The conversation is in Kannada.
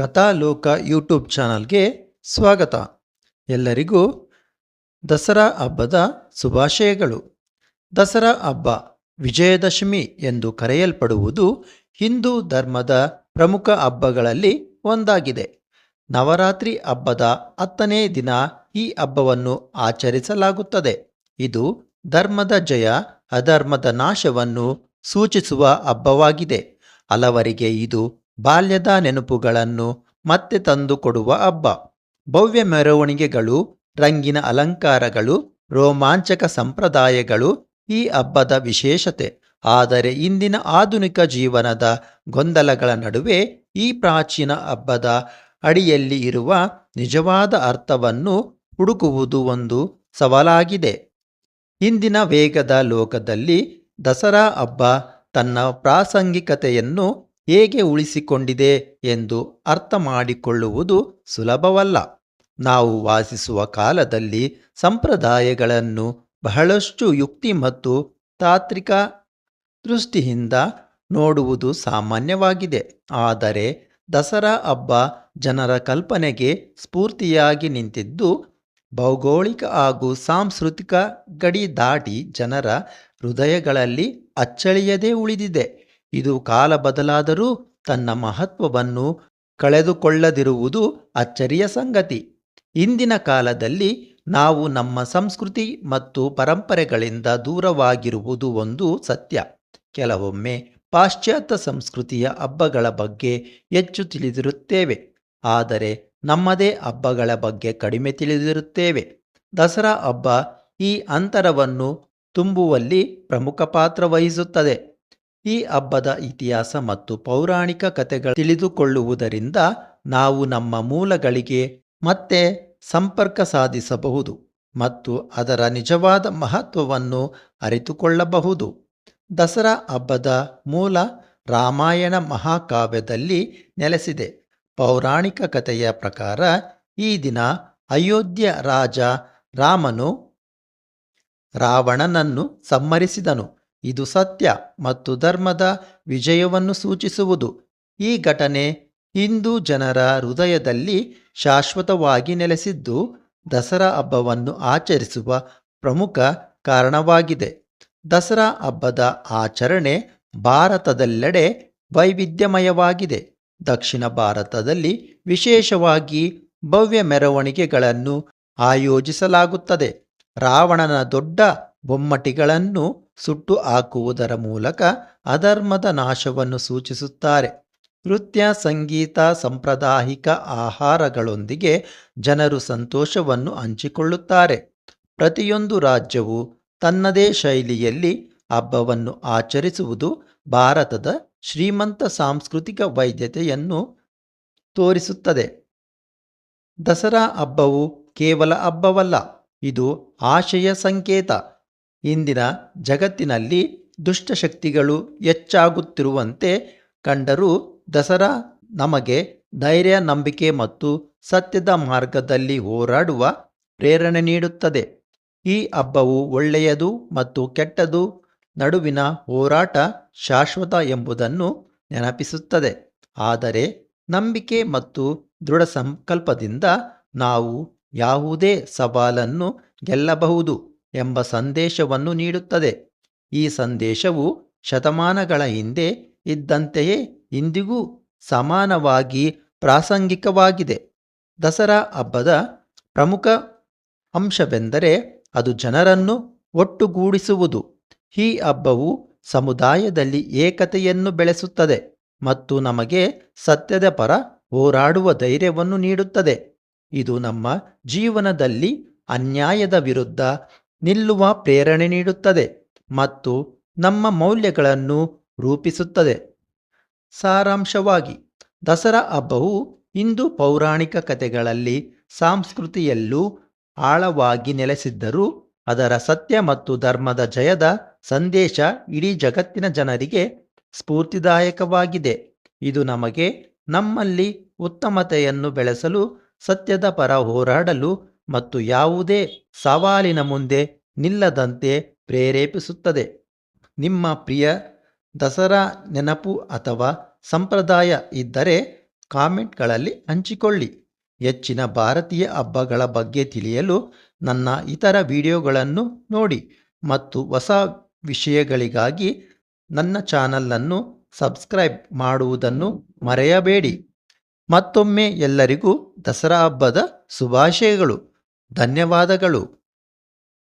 ಕಥಾಲೋಕ ಯೂಟ್ಯೂಬ್ ಚಾನಲ್ಗೆ ಸ್ವಾಗತ. ಎಲ್ಲರಿಗೂ ದಸರಾ ಹಬ್ಬದ ಶುಭಾಶಯಗಳು. ದಸರಾ ಹಬ್ಬ ವಿಜಯದಶಮಿ ಎಂದು ಕರೆಯಲ್ಪಡುವುದು ಹಿಂದೂ ಧರ್ಮದ ಪ್ರಮುಖ ಹಬ್ಬಗಳಲ್ಲಿ ಒಂದಾಗಿದೆ. ನವರಾತ್ರಿ ಹಬ್ಬದ ಹತ್ತನೇ ದಿನ ಈ ಹಬ್ಬವನ್ನು ಆಚರಿಸಲಾಗುತ್ತದೆ. ಇದು ಧರ್ಮದ ಜಯ, ಅಧರ್ಮದ ನಾಶವನ್ನು ಸೂಚಿಸುವ ಹಬ್ಬವಾಗಿದೆ. ಹಲವರಿಗೆ ಇದು ಬಾಲ್ಯದ ನೆನಪುಗಳನ್ನು ಮತ್ತೆ ತಂದುಕೊಡುವ ಹಬ್ಬ. ಭವ್ಯ ಮೆರವಣಿಗೆಗಳು, ರಂಗಿನ ಅಲಂಕಾರಗಳು, ರೋಮಾಂಚಕ ಸಂಪ್ರದಾಯಗಳು ಈ ಹಬ್ಬದ ವಿಶೇಷತೆ. ಆದರೆ ಇಂದಿನ ಆಧುನಿಕ ಜೀವನದ ಗೊಂದಲಗಳ ನಡುವೆ ಈ ಪ್ರಾಚೀನ ಹಬ್ಬದ ಅಡಿಯಲ್ಲಿ ಇರುವ ನಿಜವಾದ ಅರ್ಥವನ್ನು ಹುಡುಕುವುದು ಒಂದು ಸವಾಲಾಗಿದೆ. ಇಂದಿನ ವೇಗದ ಲೋಕದಲ್ಲಿ ದಸರಾ ಹಬ್ಬ ತನ್ನ ಪ್ರಾಸಂಗಿಕತೆಯನ್ನು ಹೇಗೆ ಉಳಿಸಿಕೊಂಡಿದೆ ಎಂದು ಅರ್ಥ ಮಾಡಿಕೊಳ್ಳುವುದು ಸುಲಭವಲ್ಲ. ನಾವು ವಾಸಿಸುವ ಕಾಲದಲ್ಲಿ ಸಂಪ್ರದಾಯಗಳನ್ನು ಬಹಳಷ್ಟು ಯುಕ್ತಿ ಮತ್ತು ತಾತ್ವಿಕ ದೃಷ್ಟಿಯಿಂದ ನೋಡುವುದು ಸಾಮಾನ್ಯವಾಗಿದೆ. ಆದರೆ ದಸರಾ ಹಬ್ಬ ಜನರ ಕಲ್ಪನೆಗೆ ಸ್ಫೂರ್ತಿಯಾಗಿ ನಿಂತಿದ್ದು, ಭೌಗೋಳಿಕ ಹಾಗೂ ಸಾಂಸ್ಕೃತಿಕ ಗಡಿ ದಾಟಿ ಜನರ ಹೃದಯಗಳಲ್ಲಿ ಅಚ್ಚಳಿಯದೇ ಉಳಿದಿದೆ. ಇದು ಕಾಲ ಬದಲಾದರೂ ತನ್ನ ಮಹತ್ವವನ್ನು ಕಳೆದುಕೊಳ್ಳದಿರುವುದು ಅಚ್ಚರಿಯ ಸಂಗತಿ. ಇಂದಿನ ಕಾಲದಲ್ಲಿ ನಾವು ನಮ್ಮ ಸಂಸ್ಕೃತಿ ಮತ್ತು ಪರಂಪರೆಗಳಿಂದ ದೂರವಾಗಿರುವುದು ಒಂದು ಸತ್ಯ. ಕೆಲವೊಮ್ಮೆ ಪಾಶ್ಚಾತ್ಯ ಸಂಸ್ಕೃತಿಯ ಹಬ್ಬಗಳ ಬಗ್ಗೆ ಹೆಚ್ಚು ತಿಳಿದಿರುತ್ತೇವೆ. ಆದರೆ ನಮ್ಮದೇ ಹಬ್ಬಗಳ ಬಗ್ಗೆ ಕಡಿಮೆ ತಿಳಿದಿರುತ್ತೇವೆ. ದಸರಾ ಹಬ್ಬ ಈ ಅಂತರವನ್ನು ತುಂಬುವಲ್ಲಿ ಪ್ರಮುಖ ಪಾತ್ರ ವಹಿಸುತ್ತದೆ. ಈ ಹಬ್ಬದ ಇತಿಹಾಸ ಮತ್ತು ಪೌರಾಣಿಕ ಕಥೆಗಳು ತಿಳಿದುಕೊಳ್ಳುವುದರಿಂದ ನಾವು ನಮ್ಮ ಮೂಲಗಳಿಗೆ ಮತ್ತೆ ಸಂಪರ್ಕ ಸಾಧಿಸಬಹುದು ಮತ್ತು ಅದರ ನಿಜವಾದ ಮಹತ್ವವನ್ನು ಅರಿತುಕೊಳ್ಳಬಹುದು. ದಸರಾ ಹಬ್ಬದ ಮೂಲ ರಾಮಾಯಣ ಮಹಾಕಾವ್ಯದಲ್ಲಿ ನೆಲೆಸಿದೆ. ಪೌರಾಣಿಕ ಕಥೆಯ ಪ್ರಕಾರ ಈ ದಿನ ಅಯೋಧ್ಯ ರಾಜ ರಾಮನು ರಾವಣನನ್ನು ಸಂಹರಿಸಿದನು. ಇದು ಸತ್ಯ ಮತ್ತು ಧರ್ಮದ ವಿಜಯವನ್ನು ಸೂಚಿಸುವುದು. ಈ ಘಟನೆ ಹಿಂದೂ ಜನರ ಹೃದಯದಲ್ಲಿ ಶಾಶ್ವತವಾಗಿ ನೆಲೆಸಿದ್ದು ದಸರಾ ಹಬ್ಬವನ್ನು ಆಚರಿಸುವ ಪ್ರಮುಖ ಕಾರಣವಾಗಿದೆ. ದಸರಾ ಹಬ್ಬದ ಆಚರಣೆ ಭಾರತದೆಲ್ಲೆಡೆ ವೈವಿಧ್ಯಮಯವಾಗಿದೆ. ದಕ್ಷಿಣ ಭಾರತದಲ್ಲಿ ವಿಶೇಷವಾಗಿ ಭವ್ಯ ಮೆರವಣಿಗೆಗಳನ್ನು ಆಯೋಜಿಸಲಾಗುತ್ತದೆ. ರಾವಣನ ದೊಡ್ಡ ಬೊಮ್ಮಟಿಗಳನ್ನು ಸುಟ್ಟು ಹಾಕುವುದರ ಮೂಲಕ ಅಧರ್ಮದ ನಾಶವನ್ನು ಸೂಚಿಸುತ್ತಾರೆ. ನೃತ್ಯ ಸಂಗೀತ, ಸಾಂಪ್ರದಾಯಿಕ ಆಹಾರಗಳೊಂದಿಗೆ ಜನರು ಸಂತೋಷವನ್ನು ಹಂಚಿಕೊಳ್ಳುತ್ತಾರೆ. ಪ್ರತಿಯೊಂದು ರಾಜ್ಯವು ತನ್ನದೇ ಶೈಲಿಯಲ್ಲಿ ಹಬ್ಬವನ್ನು ಆಚರಿಸುವುದು ಭಾರತದ ಶ್ರೀಮಂತ ಸಾಂಸ್ಕೃತಿಕ ವೈದ್ಯತೆಯನ್ನು ತೋರಿಸುತ್ತದೆ. ದಸರಾ ಹಬ್ಬವು ಕೇವಲ ಹಬ್ಬವಲ್ಲ, ಇದು ಆಶಯ ಸಂಕೇತ. ಇಂದಿನ ಜಗತ್ತಿನಲ್ಲಿ ದುಷ್ಟಶಕ್ತಿಗಳು ಹೆಚ್ಚಾಗುತ್ತಿರುವಂತೆ ಕಂಡರೂ ದಸರಾ ನಮಗೆ ಧೈರ್ಯ, ನಂಬಿಕೆ ಮತ್ತು ಸತ್ಯದ ಮಾರ್ಗದಲ್ಲಿ ಹೋರಾಡುವ ಪ್ರೇರಣೆ ನೀಡುತ್ತದೆ. ಈ ಹಬ್ಬವು ಒಳ್ಳೆಯದು ಮತ್ತು ಕೆಟ್ಟದು ನಡುವಿನ ಹೋರಾಟ ಶಾಶ್ವತ ಎಂಬುದನ್ನು ನೆನಪಿಸುತ್ತದೆ. ಆದರೆ ನಂಬಿಕೆ ಮತ್ತು ದೃಢ ಸಂಕಲ್ಪದಿಂದ ನಾವು ಯಾವುದೇ ಸವಾಲನ್ನು ಗೆಲ್ಲಬಹುದು. ಎಂಬ ಸಂದೇಶವನ್ನು ನೀಡುತ್ತದೆ. ಈ ಸಂದೇಶವು ಶತಮಾನಗಳ ಹಿಂದೆ ಇದ್ದಂತೆಯೇ ಇಂದಿಗೂ ಸಮಾನವಾಗಿ ಪ್ರಾಸಂಗಿಕವಾಗಿದೆ. ದಸರಾ ಹಬ್ಬದ ಪ್ರಮುಖ ಅಂಶವೆಂದರೆ ಅದು ಜನರನ್ನು ಒಟ್ಟುಗೂಡಿಸುವುದು. ಈ ಹಬ್ಬವು ಸಮುದಾಯದಲ್ಲಿ ಏಕತೆಯನ್ನು ಬೆಳೆಸುತ್ತದೆ ಮತ್ತು ನಮಗೆ ಸತ್ಯದ ಪರ ಹೋರಾಡುವ ಧೈರ್ಯವನ್ನು ನೀಡುತ್ತದೆ. ಇದು ನಮ್ಮ ಜೀವನದಲ್ಲಿ ಅನ್ಯಾಯದ ವಿರುದ್ಧ ನಿಲ್ಲುವ ಪ್ರೇರಣೆ ನೀಡುತ್ತದೆ ಮತ್ತು ನಮ್ಮ ಮೌಲ್ಯಗಳನ್ನು ರೂಪಿಸುತ್ತದೆ. ಸಾರಾಂಶವಾಗಿ, ದಸರಾ ಹಬ್ಬವು ಹಿಂದೂ ಪೌರಾಣಿಕ ಕಥೆಗಳಲ್ಲಿ ಸಂಸ್ಕೃತಿಯಲ್ಲೂ ಆಳವಾಗಿ ನೆಲೆಸಿದ್ದರೂ ಅದರ ಸತ್ಯ ಮತ್ತು ಧರ್ಮದ ಜಯದ ಸಂದೇಶ ಇಡೀ ಜಗತ್ತಿನ ಜನರಿಗೆ ಸ್ಫೂರ್ತಿದಾಯಕವಾಗಿದೆ. ಇದು ನಮಗೆ ನಮ್ಮಲ್ಲಿ ಉತ್ತಮತೆಯನ್ನು ಬೆಳೆಸಲು, ಸತ್ಯದ ಪರ ಹೋರಾಡಲು ಮತ್ತು ಯಾವುದೇ ಸವಾಲಿನ ಮುಂದೆ ನಿಲ್ಲದಂತೆ ಪ್ರೇರೇಪಿಸುತ್ತದೆ. ನಿಮ್ಮ ಪ್ರಿಯ ದಸರಾ ನೆನಪು ಅಥವಾ ಸಂಪ್ರದಾಯ ಇದ್ದರೆ ಕಾಮೆಂಟ್ಗಳಲ್ಲಿ ಹಂಚಿಕೊಳ್ಳಿ. ಹೆಚ್ಚಿನ ಭಾರತೀಯ ಹಬ್ಬಗಳ ಬಗ್ಗೆ ತಿಳಿಯಲು ನನ್ನ ಇತರ ವಿಡಿಯೋಗಳನ್ನು ನೋಡಿ ಮತ್ತು ಹೊಸ ವಿಷಯಗಳಿಗಾಗಿ ನನ್ನ ಚಾನಲನ್ನು ಸಬ್ಸ್ಕ್ರೈಬ್ ಮಾಡುವುದನ್ನು ಮರೆಯಬೇಡಿ. ಮತ್ತೊಮ್ಮೆ ಎಲ್ಲರಿಗೂ ದಸರಾ ಹಬ್ಬದ ಶುಭಾಶಯಗಳು. ಧನ್ಯವಾದಗಳು.